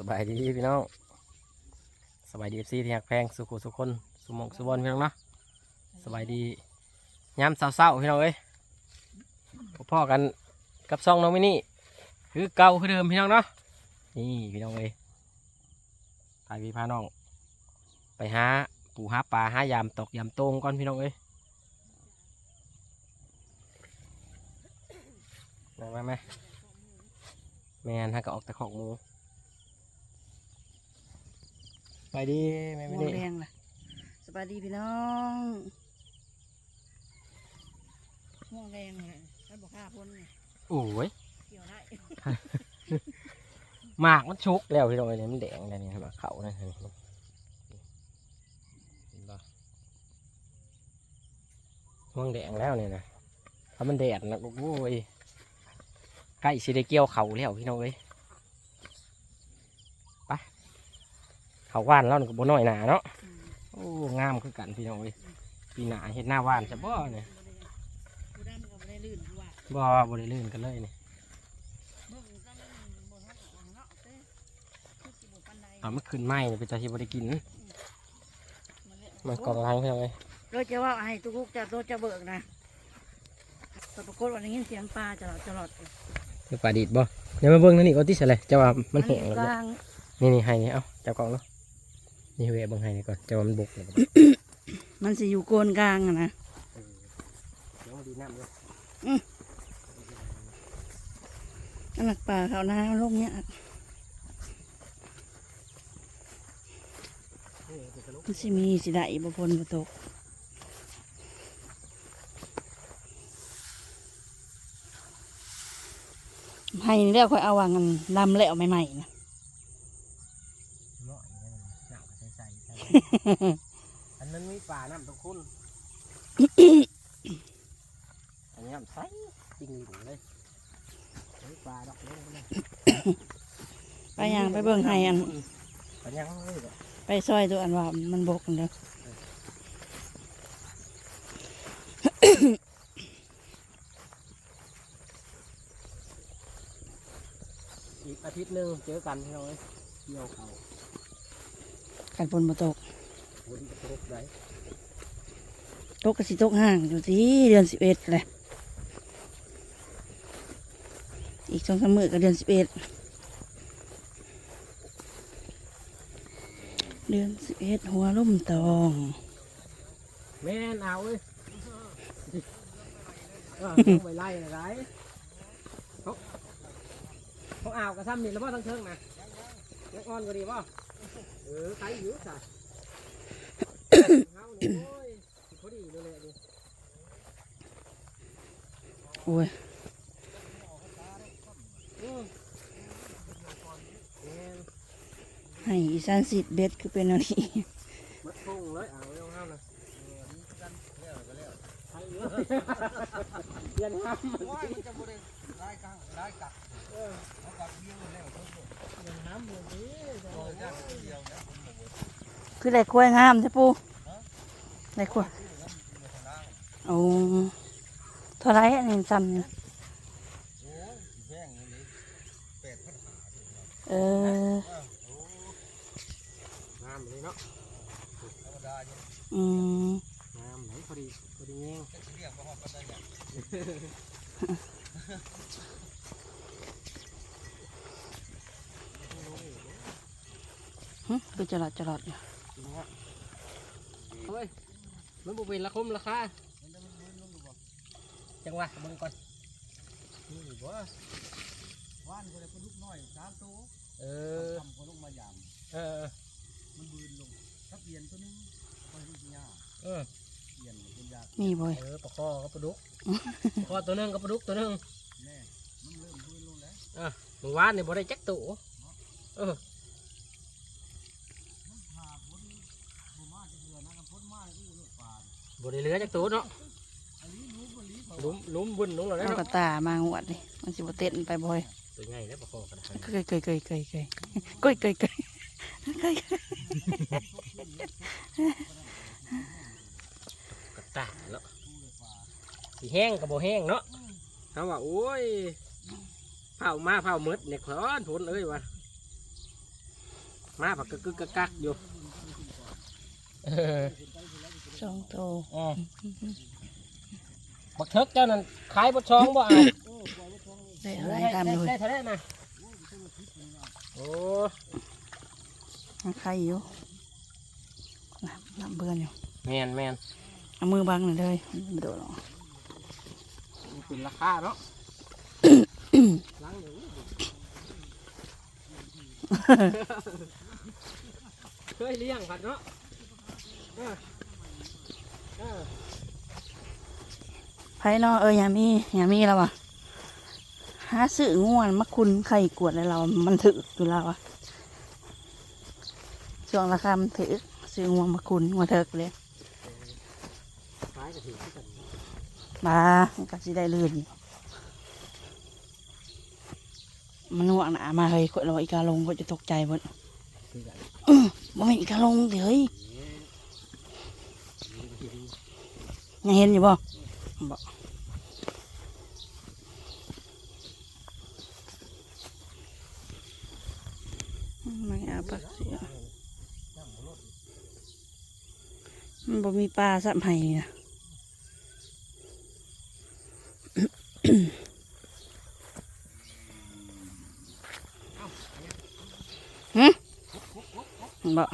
สบายดีพี่น้องสบายดีเอฟซีที่หักแพงสุขุสุขคนสุมองสุบอลพี่น้องเนาะสบายดียามเศร้าๆพี่น้องเอ้ยพ่อกันกับซองน้องมินี่คือเก่าคือเดิมพี่น้องเนาะนี่พี่น้องเอ้ยพาพี่พาน้อง ไปหาปูหาปลาหายามตกยามโตงก่อนพี่น้องเอ้ยมาไหมไหมแมนฮะก็ออกแต่ของมู ไปดีแม่ไม่ม่วงได้แดงล่ะสบายดีพี่น้องม่วงแดงเลยถ้าบอกห้าพ้นเนี่ยโอ้ยเกี่ยวได้หมากมันชุกแล้วพี่น้องเอ้ยเนี่ยมันแดงแล้วนี่หมากเขานะเห็นบ่ม่วงแดงแล้วเนี่ยนะถ้ามันแดดนะโอ้ยใกล้สิได้เกี่ยวเขาแล้วพี่น้องเอ้ยไป เขาว่านแล้วนี่ก็บ่น้อยหนาเนาะอืมโอ้งามคือกันพี่น้องเอ้ยปีหน้าเห็ดหน้าว่านจะบ่เนี่ยผู้ดำก็ไม่ได้ลื่นผู้ว่าบ่บ่ได้ลื่นกันเลยนี่เมื่อกี้ก็ไม่มีบนห้องของเนาะเต้คือสิบปันไดเอามันขึ้นไหมเนี่ยเป็นตาที่บ่ได้กินมันเลยมันกองล้างพี่น้องเอ้ยโดยจะว่าให้ทุกลูกจะโดยจะเบิกนะแต่ปรากฏวันนี้เสียงปลาตลอดตลอดคือปลาดีดบ่เดี๋ยวมาเบิ่งนั่นนี่ก็ติดอะไรจะว่ามันแห้งอัแล้วกบ่ลางนี่นี่ให้นี่เอ้าจับกล่องเนาะ นี่เวะเบิ่งให้นี่ก่อนจะว่ามันบกเลยบ่มันสิอยู่โกนกลางอะนะเดี๋ยวดีน้ำเลยอันหลักปลาเขาหน้าโลกเนี้ยมันสิมีสิได้บ่พลบ่ตกให้นี่แล้วค่อยเอาวางกันลำแล้วใหม่ๆนะ เนาะอย่างนั้นน้ำก็ใส่ใส่ อันนั้นมีปลาน้ำตะคุณอันนี้น้ำใสจริงหลิงเลยมีปลาดอกเลี้ยงไปเลยไปยังไปเบิ่งให้อันไปยังเลยไปซอยตัวอันว่ามันบกกันเด้ออีกอาทิตย์หนึงเจอกันพี่น้องเอ้ยเกี่ยวเขา กันฝนบ่ตกวนกระทบได้ตกก็สิตกห่างอยู่ที่เดือนสิบเอ็ดเลยอีกสองสามมื้อก็เดือนสิบเอ็ดเดือนสิบเอ็ดหัวลุ่มตองแม่นเอาเอ้ยเออลงไปไล่นะไรเขาเขาเอากระซ้ำนี่แล้วว่าทั้งเทิงนะยังอ่อนกว่าดีป่ะ เออใครอยู่จ้ะเฮานี่โอ้ยพอดีเลยเลยดิโอ้ยอืมแม่นให้อีสานสิเบ็ดคือเป็นอะไรมัดพุงเลยเอาเอาเอานะใครอยู่เรียนห้ามมันว่ามันจะบ่ได้ได้กังได้กักเออเอากักเดียวแล้วเพิ่นบ่เรียนห้ามเลย คือได้กล้วยงามใช่ปูได้กล้วยโอ้ท่ไรอันนี้จำเนี่ยเออน้ำเลยเนาะอืมน้ำไหนพอดีพอดีเงี้ยก็จะหลัดจะลัดอยู่ มันบุเป็นราคมราคามันจะมันมืนลงอยู่บ่จังหวะเบิ่งก่อนนี่บ่ว่านก็ได้ปลาดุกน้อย3ตัวเออทำก็ลงมายามเออมันบืนลงถ้าเปลี่ยนตัวนึงก็ให้สิยาเออเปลี่ยนเป็นยานี่บ่อยเออปลาคอกับปลาดุกปลาคอตัวหนึงกับปลาดุกตัวหนึงแน่มันเริ่มบืนลงแล้วเมื่อวานนี่บ่ได้จักตัวเออ มันหาพ้นบ่มาจะเดือนนะกับพ้นมาอู้ลูกปลา บ่ได้เหลือจักตัวเนาะอันนี้รู้บ่ลีเขาหลุมหลุมบุญลงแล้วเอาเนาะกระตามาหวดดิมันสิบ่เต้นไปบ่อยตัวใหญ่แล้วปลาคอกันเคยเคยเคยเคยเคยเคยเคยเคยเคยกระตากแล้วสีแห้งกับบ่แห้งเนาะเขาว่าโอ้ยเผามาเผาหมดเนี่ยพอนผลเลยวะมาผักกึกกึกกักกักอยู่เออ สองโตอ่าบักเทิกเจ้านั่นขายบักช่องบ่เอาได้อะไรทำอยู่ได้เท่าไหร่นะโอ้มันใครอยู่น้ำน้ำเบื่อนอยู่แมนแมนเอามือบังหน่อยเลยมันไม่โดดหรอกมันเป็นราคาเนาะล้างเดี๋ยวนี้เคยเลี้ยงผัดเนาะเออเออ ไผ่นาะเอออย่ามีอย่ามีแล้ววะหาซื้อง่วนมาคุณไข่กวดเลยเรา มันถืออยู่แล้วอะช่วงราคามันถือซื้อง่วงมาคุณง่วงเถิกเลยขายกระถิ่นที่กันมามันก็สิได้ลื่นมันห่วงหนามาเฮ้ยคนเราอีกาลงก็จะตกใจหมดบ่ม่นอีกาลงเฮ้ย ยังเห็นอยู่บ่บ่ไม่เอาปักเสียมันบ่มีปลาสับไห้นี่นะหึบ่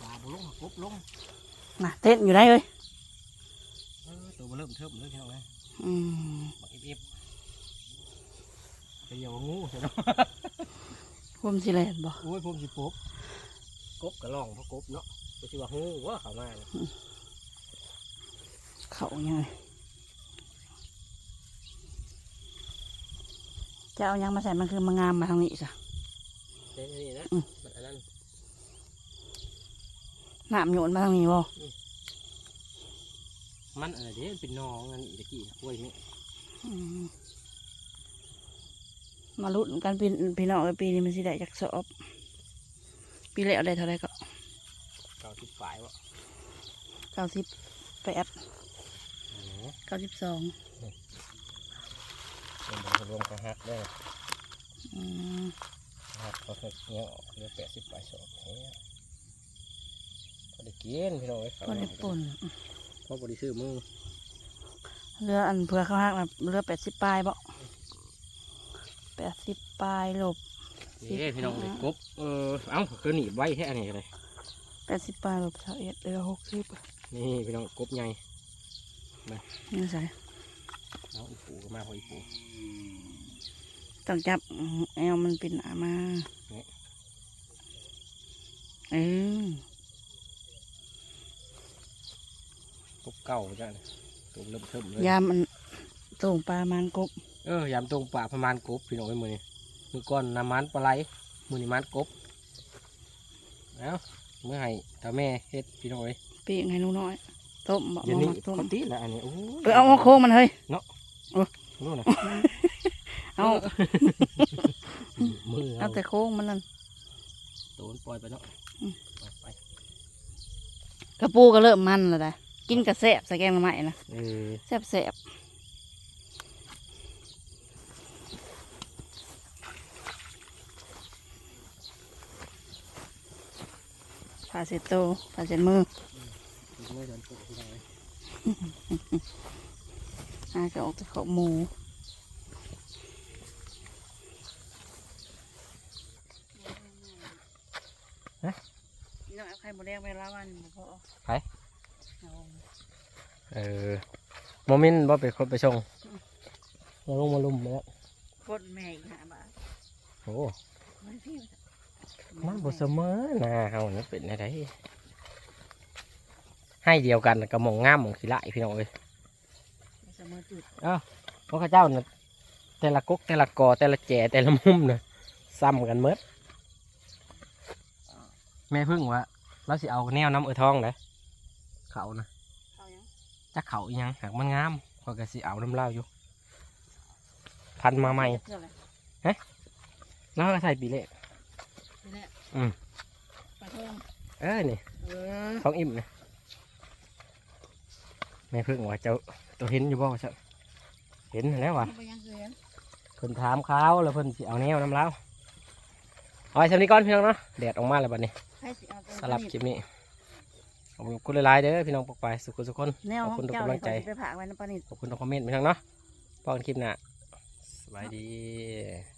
ปลาบุลงกบลง น่ะเต้นอยู่ได้เลยเออตัวมันเริ่มเทิมเลยพี่น้องเลยอืมบักอิบอิบไปเดี๋ยวงูใช่ไหมผมสิแลนบ่โอ้ยผมสิปบกบกระล่องเพราะกบเนาะก็สิว่างูว่าเขามาเนี่ยเขายังไงจะเอายังมาใส่มันคือมางามมาทางนี้จ้ะเป็นอันนี่นะอืมมันอันนั้น น้ำโยนมาทางนี้บ่มันอะไรเด้เป็นน้องอันตะกี้กล้วยนี่อืมมาลุ้นกันปีปีนอกปีนี้มันสิได้จักสอบ ปีแล้วได้เท่าไรก็เก่าทิพฝ่ายวะเก้าสิบแปดโอ้โหเก้าสิบสองเป็นบอลรวมกับฮักได้อืมฮักเขาเคยเงี้ยออกเหลือแปดสิบปลายสอบเฮ้ย พอได้กินพี่น้องเอ้ยก็ได้ป่นเพราะบริซื้อมือเรืออันเพื่อเขาหักนะเรือแปดสิบปลายบ่แปดสิบปลายหลบสิบเอ้พี่น้องเลยห้ากบเออเอ้าคือหนีบไว้แค่อันนี้เลยแปดสิบปลายหลบเท่าเอ็ดเรือหกสิบนี่พี่น้องกบใหญ่นี่ใส่เอาอีปูก็มาพออีปูต้องจับแอลมันเป็นอามานี่เออก บเก่าจ้ะเนี่ยตัวเริ่มเทิมเลยยามมันตรงปลามันกบเออยามตรงป่าประมาณกบพี่น้องไอ้มือนี่มือก้อนน้ำมันปลาไหลมือนี่มันกบเอ้าเมื่อให้ตาแม่เฮ็ดพี่น้องเอ้ยปีกให้หนูน้อยต้มบ่เดี๋ยวมานี้มักต้มเขาตีแล้วอันนี้โอ้ยเออเอาเอาโค้งมันเฮ้ยรู้นะเอามือเอาเอาแต่โค้งมันนั่นตัวมันปล่อยไปเนาะอืมเอาไปกระปูก็เริ่มมันแล้วได้ กินกระแสบใส่แกงหน่อไม้นะเออแสบแสบผ้าเสร็จโตวผ้าเสร็จมือมือเดินตัวพี่น้องเอ้ยอาก็ออกจากเขาหมูน้องเอาไข่หมูแดงไปละวันพอ ไป เออโมเมนต์บ่เป็นคนไปชงมาลงมาลุมมาแล้วกดแม่อีกห้าบาทโอ้มันพี่มันบ่เสมอนะเฮานี่เป็นอะไรให้เดียวกันน่ะก็หมองงามหมองขี้ไล่พี่น้องเอ้ยเสมอจุดเพราะข้าเจ้าน่ะแต่ละกกแต่ละกอแต่ละแจแต่ละมุมน่ะซ้ำกันเมดแม่พึ่งว่าเราสิเอาแนวน้ำเออทองเลยเขานะเขายัง จักเขาอีหยังหากมันงามพอยก็สิเอาน้ำเล่าวอยู่ พันมาใหม่เพื่ออะไรแล้วก็ใส่ปีเละนี่แหละอืมปลาทองเออนี่เออทองอิ่มนะแม่พึ่งว่าเจ้าตัวเห็นอยู่บ่ว่าเจ้าเห็นแล้วว่ะไปยังเคยเห็นเพิ่นถามเขาแล้วเพิ่นสิเอาแนวน้ำเล่าวเอาไว้ทำนี้ก่อนพี่น้องเนาะแดดออกมาแล้วบัดนี้ให้สิเอาตัวสำหรับคลิปนี้ ขอบคุณหลายๆเด้อพี่น้องปกไปสุขสุขคนแนวขอบขอคุณงทุกเจ้ากำลันี่งใจ เขาสิไปผากไว้ในปลานิด ขอบคุณทุกคอมเมนต์พี่น้องเนาะพบกันคลิปหน้าสบายดี